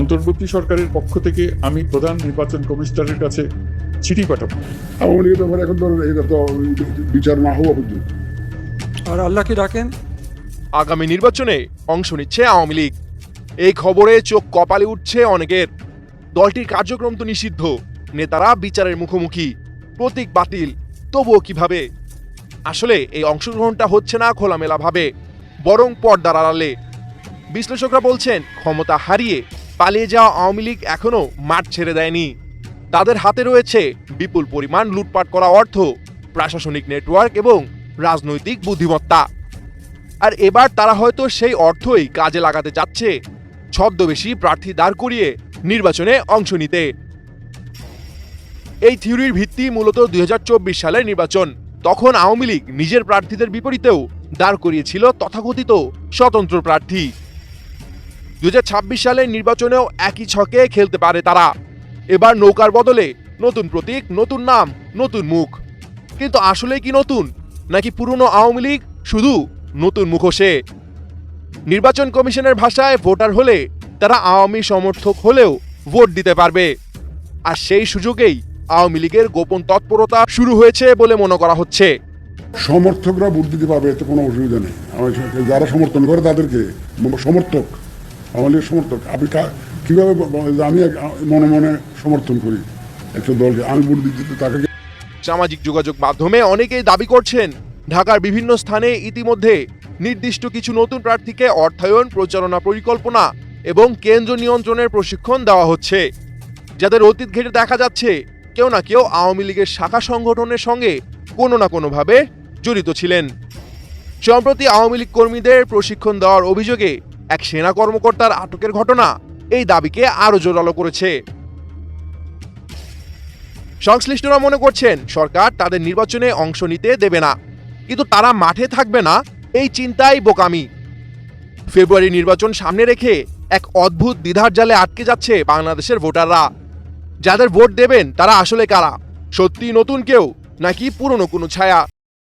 অন্তর্বর্তী সরকারের পক্ষ থেকে আমি প্রধান নির্বাচন কমিশনারের কাছে চিঠি পাঠাবো। আওয়ামী লীগের ব্যাপারে এখন ধরেন এটা তো বিচার না হওয়া পর্যন্ত। আর আল্লাহকে ডাকেন? আগামী নির্বাচনে অংশ নিচ্ছে আওয়ামী লীগ। এই খবরে চোখ কপালে উঠছে অনেকের। দলটির কার্যক্রম তো নিষিদ্ধ। নেতারা বিচারের মুখোমুখি। প্রতীক বাতিল। তবুও কীভাবে? আসলে এই অংশগ্রহণটা হচ্ছে না খোলামেলাভাবে বরং পর্দার আড়ালে। বিশ্লেষকরা বলছেন ক্ষমতা হারিয়ে পালিয়ে যাওয়া আওয়ামী লীগ এখনও মাঠ ছেড়ে দেয়নি। তাদের হাতে রয়েছে বিপুল পরিমাণ লুটপাট করা অর্থ, প্রশাসনিক নেটওয়ার্ক এবং রাজনৈতিক বুদ্ধিমত্তা। আর এবার তারা হয়তো সেই অর্থই কাজে লাগাতে যাচ্ছে ছদ্মবেশী প্রার্থী দাঁড় করিয়ে নির্বাচনে অংশ নিতে। এই থিওরির ভিত্তি মূলত দু হাজার চব্বিশ সালের নির্বাচন। তখন আওয়ামী লীগ নিজের প্রার্থীদের বিপরীতেও দাঁড় করিয়েছিল তথাকথিত স্বতন্ত্র প্রার্থী। দু হাজার ছাব্বিশ সালের নির্বাচনেও একই ছকে খেলতে পারে তারা। এবার নৌকার বদলে নতুন প্রতীক, নতুন নাম, নতুন মুখ। কিন্তু আসলে কি নতুন? নাকি পুরনো আওয়ামী লীগ শুধু নতুন মুখোশে? নির্বাচন কমিশনের ভাষায় ভোটার হলে তারা আওয়ামী সমর্থক হলেও ভোট দিতে পারবে। আর সেই সুযোগেই আওয়ামী লীগের গোপন তৎপরতা শুরু হয়েছে বলে মনে করা হচ্ছে। সমর্থকরা ভোট দিতে পারবে, এতে কোনো অসুবিধা নেই। যারা সমর্থন করে তাদেরকে, সমর্থক। আমাদের সমর্থক। আপনি কীভাবে আমি মনে মনে সমর্থন করি একটা দলকে। আমি ভোট দিতে তাকে সামাজিক যোগাযোগ মাধ্যমে অনেকেই দাবি করছেন, ঢাকার বিভিন্ন স্থানে ইতিমধ্যে নির্দিষ্ট কিছু নতুন প্রার্থীকে অর্থায়ন, প্রচারণা পরিকল্পনা এবং কেন্দ্র নিয়ন্ত্রণের প্রশিক্ষণ দেওয়া হচ্ছে। যাদের অতীত ঘেটে দেখা যাচ্ছে, কেউ না কেউ আওয়ামী লীগের শাখা সংগঠনের সঙ্গে কোনো না কোনোভাবে জড়িত ছিলেন। সম্প্রতি আওয়ামী লীগ কর্মীদের প্রশিক্ষণ দেওয়ার অভিযোগে এক সেনা কর্মকর্তার আটকের ঘটনা এই দাবিকে আরও জোরালো করেছে। সংশ্লিষ্টরা মনে করছেন, সরকার তাদের নির্বাচনে অংশ নিতে দেবে না, কিন্তু তারা মাঠে থাকবে না, এই চিন্তাই বোকামি। ফেব্রুয়ারি নির্বাচন সামনে রেখে এক অদ্ভুত দ্বিধার জালে আটকে যাচ্ছে বাংলাদেশের ভোটাররা। যাদের ভোট দেবেন তারা আসলে কারা? সত্যি নতুন কেউ নাকি পুরনো কোনো ছায়া?